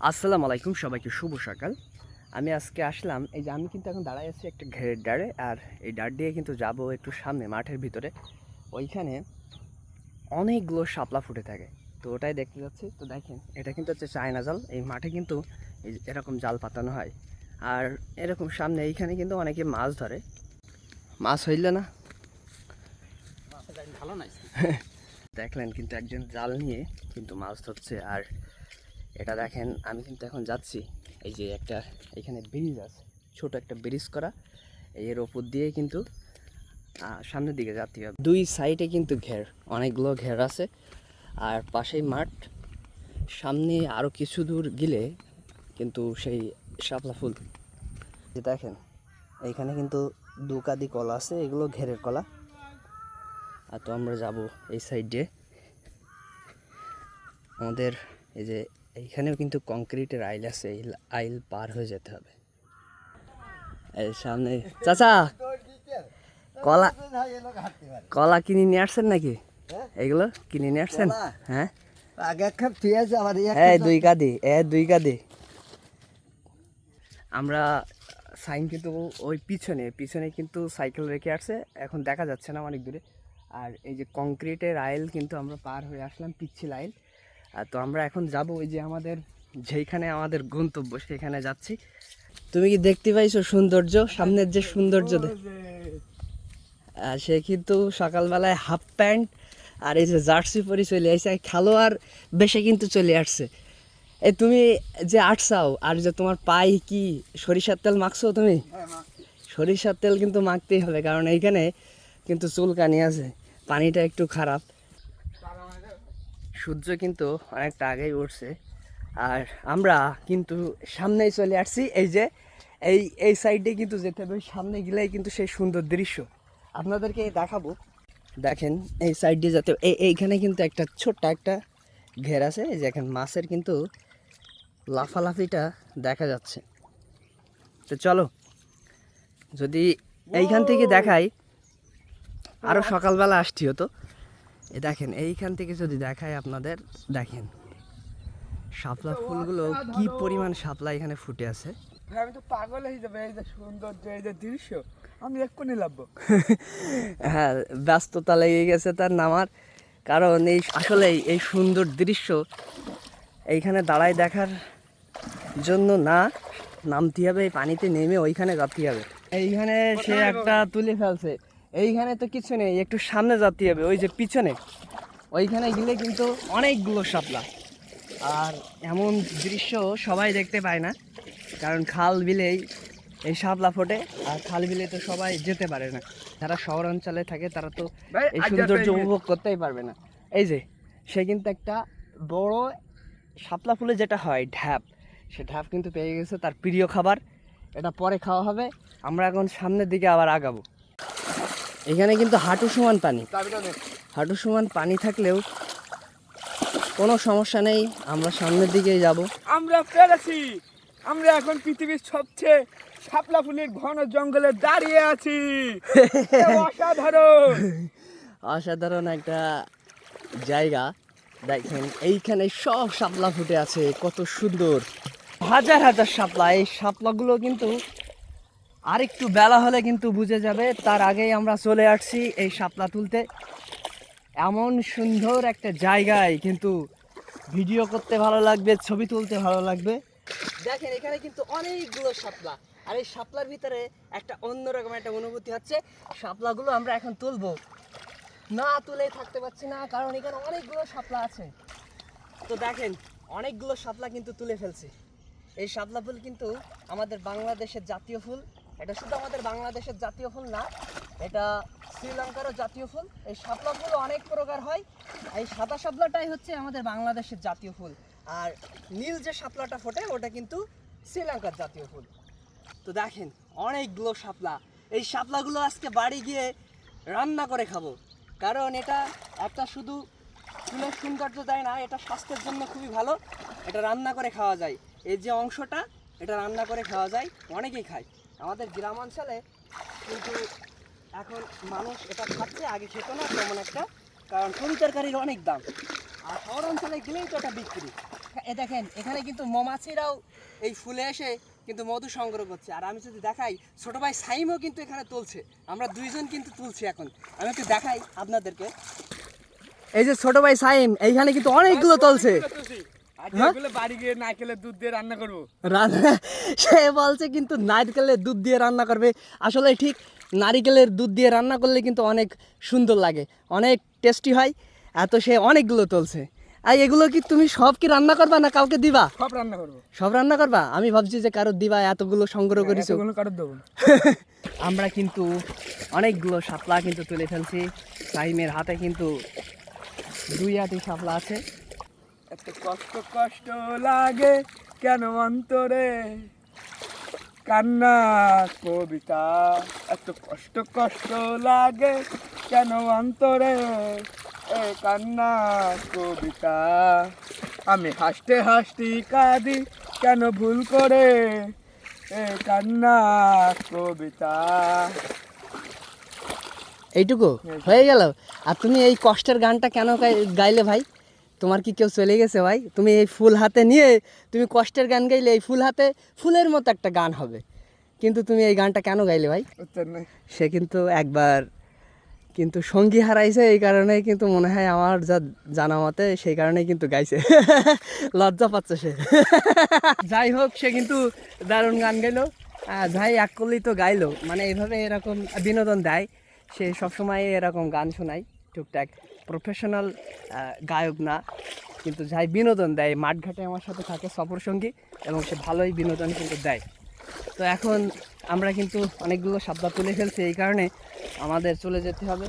আসসালামু আলাইকুম সবাইকে শুভ সকাল। আমি আজকে আসলাম এই যে আমি কিন্তু এখন দাঁড়াই আছি একটা ঘেরের ডারে আর এই ডার দিয়ে কিন্তু যাব একটু সামনে মাঠের ভিতরে। ওইখানে অনেকগুলো শাপলা ফুটে থাকে। তো ওটাই দেখতে যাচ্ছি। তো দেখেন এটা কিন্তু হচ্ছে চায়না জাল। এই মাঠে কিন্তু এই এরকম জাল পাতানো হয়। আর এরকম সামনে এইখানে কিন্তু অনেকে মাছ ধরে। মাছ হইল না। ভালো নাই। দেখলেন কিন্তু একজন জাল নিয়ে কিন্তু মাছ ধরছে। আর এটা দেখেন, আমি কিন্তু এখন যাচ্ছি। এই যে একটা, এখানে ব্রিজ আছে। ছোট একটা ব্রিজ করা। এর ওপর দিয়ে কিন্তু সামনের দিকে যাচ্ছি দুই সাইডে কিন্তু ঘের, অনেকগুলো ঘের আছে। আর পাশেই মাঠ। সামনে আরও কিছু দূর গেলে কিন্তু সেই শাপলা ফুল। যে দেখেন এইখানে কিন্তু দু দুকাদি কলা আছে, এগুলো ঘেরের কলা। আর তো আমরা যাব এই সাইড আমাদের এই যে এইখানেও কিন্তু কংক্রিটের আইল আছে এই আইল পার হয়ে যেতে হবে। এই সামনে চাচা কলা কলা কিনে নিয়ে আসছেন নাকি? এগুলো কিনে নিয়ে আসছেন? হ্যাঁ? দুই কাদি এ দুই কাদি আমরা সাইন কিন্তু ওই পিছনে পিছনে কিন্তু সাইকেল রেখে আসছে এখন দেখা যাচ্ছে না অনেক দূরে। আর এই যে কংক্রিটের আইল কিন্তু আমরা পার হয়ে আসলাম পিচ্ছিল আইল। তো আমরা এখন যাব ওই যে আমাদের, যেইখানে আমাদের গন্তব্য, সেখানে যাচ্ছি। তুমি কি দেখতে পাইছো সৌন্দর্য? সামনের যে সৌন্দর্য সে কিন্তু সকালবেলায় হাফ প্যান্ট আর এই যে জার্সি পরে চলে আসছে খেলোয়াড় বেশে কিন্তু চলে আসছে। এই তুমি যে আটসাও আর যে তোমার পাই কি সরিষার তেল মাখছো তুমি? সরিষার তেল কিন্তু মাখতেই হবে, কারণ এইখানে কিন্তু চুলকানি আছে, পানিটা একটু খারাপ। সূর্য কিন্তু অনেকটা আগেই উঠছে। আর আমরা কিন্তু সামনেই চলে আসছি এই যে এই এই সাইডে কিন্তু যেতে হবে সামনে গেলেই কিন্তু সেই সুন্দর দৃশ্য। আপনাদেরকে দেখাবো। দেখেন এই সাইড দিয়ে যাতে এই এইখানে কিন্তু একটা ছোট্ট একটা ঘের আছে এই যে এখন মাছের কিন্তু লাফালাফিটা দেখা যাচ্ছে। তো চলো যদি এইখান থেকে দেখাই আরও সকালবেলা আসছি হতো এ দেখেন এইখান থেকে যদি দেখায় আপনাদের দেখেন শাপলা ফুলগুলো কি পরিমাণ শাপলা এখানে ফুটে আছে। আমি তো পাগল হয়ে যাবে এই যে সৌন্দর্য এই যে দৃশ্য আমি এক্ষুনি লাভবো। হ্যাঁ ব্যস্ততা লেগে গেছে তার নামার। কারণ এই আসলে এই সুন্দর দৃশ্য এইখানে দাঁড়ায় দেখার জন্য না নামতে হবে এই পানিতে নেমে ওইখানে যাতে হবে। এইখানে সে একটা তুলে ফেলছে। এইখানে তো কিছু নেই একটু সামনে যাতে হবে ওই যে পিছনে। ওইখানে গেলে কিন্তু অনেকগুলো শাপলা। আর এমন দৃশ্য সবাই দেখতে পায় না কারণ খাল বিলেই এই শাপলা ফোটে আর খাল বিলে তো সবাই যেতে পারে না। যারা শহর অঞ্চলে থাকে তারা তো এই সৌন্দর্য উপভোগ করতেই পারবে না। এই যে সে কিন্তু একটা বড় শাপলা ফুলে যেটা হয় ঢ্যাপ। সে ঢ্যাপ কিন্তু পেয়ে গেছে তার প্রিয় খাবার। এটা পরে খাওয়া হবে। আমরা এখন সামনের দিকে আবার আগাবো। এখানে কিন্তু হাঁটু সমান পানি। হাঁটু সমান পানি থাকলেও কোনো সমস্যা নেই আমরা সামনের দিকেই যাব। আমরা পেরেছি। আমরা এখন পৃথিবীর সবচেয়ে শাপলা ফুলের ঘন জঙ্গলে দাঁড়িয়ে আছি। অসাধারণ। অসাধারণ একটা জায়গা। দেখেন এইখানে সব শাপলা ফুটে আছে কত সুন্দর। হাজার হাজার শাপলা এই শাপলাগুলো কিন্তু আর একটু বেলা হলে কিন্তু বুঝে যাবে, তার আগেই আমরা চলে আসছি এই শাপলা তুলতে। এমন সুন্দর একটা জায়গায় কিন্তু ভিডিও করতে ভালো লাগবে, ছবি তুলতে ভালো লাগবে। দেখেন, এখানে কিন্তু অনেকগুলো শাপলা। আর এই শাপলার ভিতরে একটা অন্যরকম একটা অনুভূতি হচ্ছে। শাপলাগুলো আমরা এখন তুলবো। না তুলে থাকতে পারছি না, কারণ এখানে অনেকগুলো শাপলা আছে। তো দেখেন, অনেকগুলো শাপলা কিন্তু তুলে ফেলছে। এই শাপলা ফুল কিন্তু আমাদের বাংলাদেশের জাতীয় ফুল। এটা শুধু আমাদের বাংলাদেশের জাতীয় ফুল না, এটা শ্রীলঙ্কারও জাতীয় ফুল। এই শাপলা ফুল অনেক প্রকার হয়। এই সাদা শাপলাটাই হচ্ছে আমাদের বাংলাদেশের জাতীয় ফুল। আর নীল যে শাপলাটা ফোটে, ওটা কিন্তু শ্রীলঙ্কার জাতীয় ফুল। তো দেখেন, অনেকগুলো শাপলা। এই শাপলাগুলো আজকে বাড়ি গিয়ে রান্না করে খাব। কারণ এটা একটা শুধু ফুলের সৌন্দর্য দেয় না, এটা স্বাস্থ্যের জন্য খুবই ভালো। এটা রান্না করে খাওয়া যায়। এই যে অংশটা এটা রান্না করে খাওয়া যায়, অনেকেই খায়। আমাদের গ্রাম অঞ্চলে কিন্তু এখন মানুষ এটা খাচ্ছে, আগে খেত না তেমন একটা, কারণ তরি তরকারির অনেক দাম। আর শহর অঞ্চলে গেলেই তো এটা বিক্রি। এ দেখেন, এখানে কিন্তু মৌমাছিরাও এই ফুলে এসে কিন্তু মধু সংগ্রহ করছে। আর আমি যদি দেখাই, ছোট ভাই সাইমও কিন্তু এখানে তুলছে। আমরা দুইজন কিন্তু তুলছি এখন। আমি একটু দেখাই আপনাদেরকে। এই যে ছোট ভাই সাইম, এইখানে কিন্তু অনেকগুলো তুলছে। হ্যাঁ? সে বলছে কিন্তু নারকেলের দুধ দিয়ে রান্না করবে। আসলে ঠিক নারিকেলের দুধ দিয়ে রান্না করলে কিন্তু অনেক সুন্দর লাগে অনেক টেস্টি হয়। এত সে অনেকগুলো তুলছে। আর এগুলো কি তুমি সব কি রান্না করবা না কাউকে দিবা? সব রান্না করব। সব রান্না করবা? আমি ভাবছি যে কারও দিবা এতগুলো সংগ্রহ করেছ। কারোর দেবো আমরা কিন্তু অনেকগুলো শাপলা কিন্তু তুলে ফেলছি। সাইমের হাতে কিন্তু দুই আটি শাপলা আছে। এত কষ্ট কষ্ট লাগে কেন অন্তরে? কান্না কবিতা এত কষ্ট কষ্ট লাগে কেন অন্তরে? এ কান্না কবিতা আমি হাসতে হাসতে কাঁদি কেন ভুল করে? এ কান্না কবিতা। এইটুকু। হয়ে গেল? আর তুমি এই কষ্টের গানটা কেন গাই- গাইলে ভাই? তোমার কি কেউ চলে গেছে ভাই? তুমি এই ফুল হাতে নিয়ে তুমি কষ্টের গান গাইলে এই ফুল হাতে ফুলের মতো একটা গান হবে। কিন্তু তুমি এই গানটা কেন গাইলে ভাই? সে কিন্তু একবার কিন্তু সঙ্গী হারাইছে এই কারণে কিন্তু মনে হয় আমার যা জানা মতে সেই কারণেই কিন্তু গাইছে। লজ্জা পাচ্ছে সে। যাই হোক সে কিন্তু দারুণ গান গাইলো। যাই এক করলেই তো গাইলো। মানে এইভাবে এরকম বিনোদন দেয়। সে সবসময় এরকম গান শোনায় টুকটাক। প্রফেশনাল গায়ক না। কিন্তু যাই বিনোদন দেয়, মাঠঘাটে আমার সাথে থাকে সফর সঙ্গী এবং সে ভালোই বিনোদন কিন্তু দেয়। তো এখন আমরা কিন্তু অনেকগুলো শব্দ তুলে ফেলছি, এই কারণে আমাদের চলে যেতে হবে।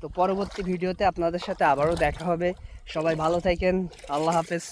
তো পরবর্তী ভিডিওতে আপনাদের সাথে আবারও দেখা হবে। সবাই ভালো থাকেন। আল্লাহ হাফেজ।